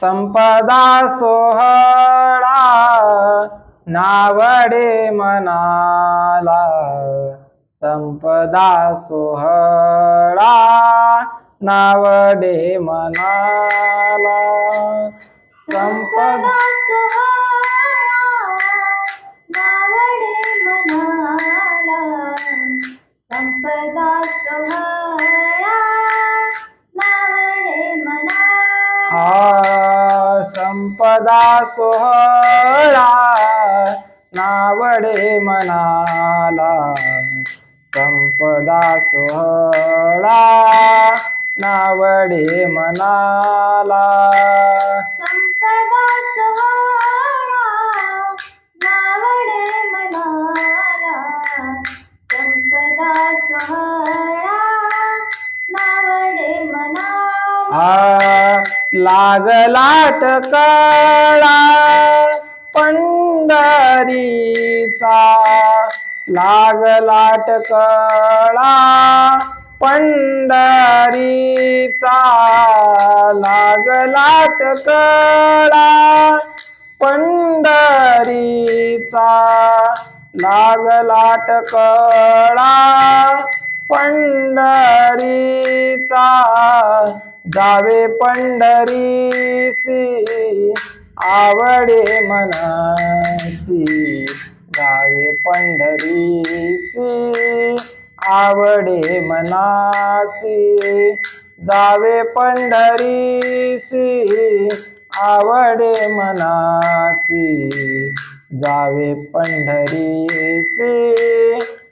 संपदा सोहळा नावडे मनाला. संपदा सोहळा नावडे मनाला. संपदा संपदा संपदा सोहळा नावडे मनाला. संपदा सोहळा नावडे मनाला. संपदा सोहळा नावडे मनाला. संपदा सोहळा नावडे मनाला. लागलाट कळा पंढरीचा. लागलाट कळा पंढरीचा. लागलाट कळा पंढरीचा. लागलाट कळा पंढरीचा. जावे पंढरीसी आवडे मनाची जावे पंढरीसी आवडे मनासी जावे पंढरीसी आवडे मनासी जावे पंढरीसी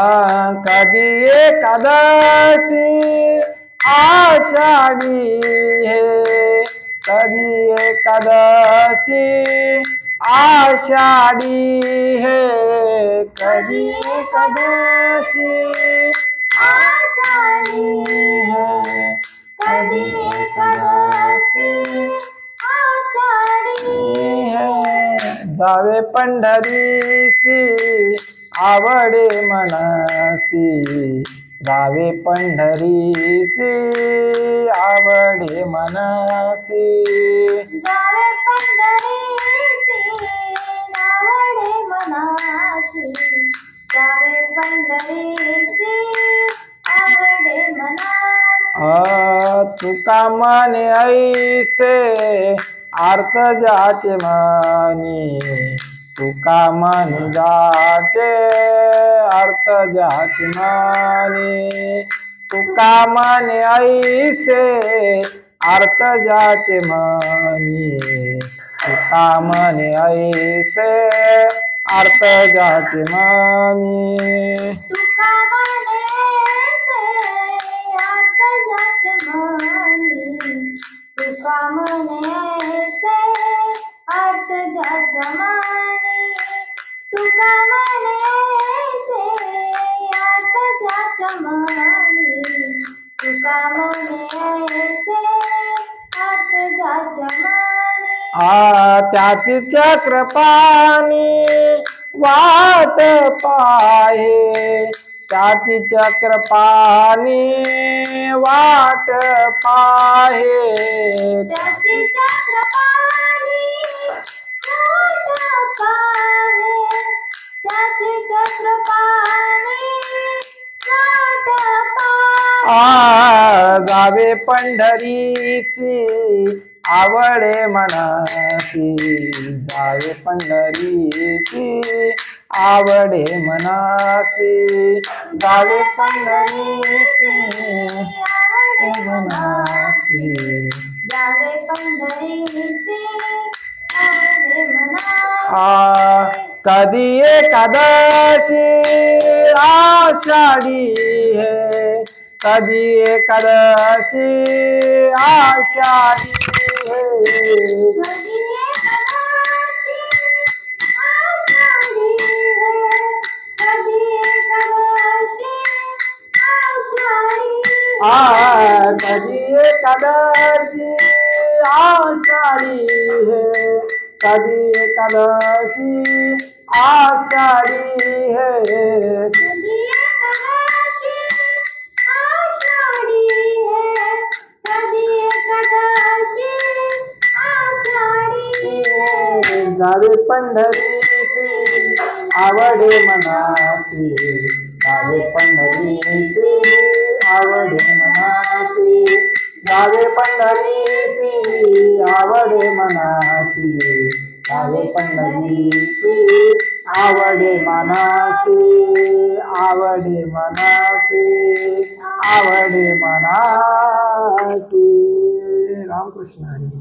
कधी एकादशी आषाढी हे? कधी एकादशी आषाढी हे? कधी एकादशी आषाढी हे? कधी एकादशी आषाढी हे? जावे पंढरीसी आवडे मनसी जावे पंढरीसी आवडे मनसी जावे पंढरीसी नावडे मनासी जावे पंढरीसी आवडे मनासी आ तुका माने ऐसे अर्थ जाचे मानी तुका मानी जाचे अर्थ जाच मानी तुका माने ऐसे अर्थ जाचे मानी तुका माने ऐसे अर्थ जाचे मानी तुका म्हणे ऐसे त्याची चक्रपाणी वाट पाहे. त्याची चक्रपाणी वाट पाहे. त्याची चक्रपाणी वाट पाहे. त्याची चक्रपाणी वाट पाहे. आ जावे पंढरीची आवडे मनासी जावे पंढरीची. आवडे मनासी जावे पंढरीची. आवडे मनासी जावे पंढरीचे आ कधी एकादशी आषाढी हे कधी एकादशी आषाढी हे? कधी एकादशी आषाढी है? कधी एकादशी आषाढी हे? पंढरीची आवडे मनाची. जावे पंढरीची आवडे मनाची. जावे पंढरीची आवडे मनाची. जावे पंढरीची आवडे मनासी आवडे मनासी आवडे मनासी रामकृष्ण हरी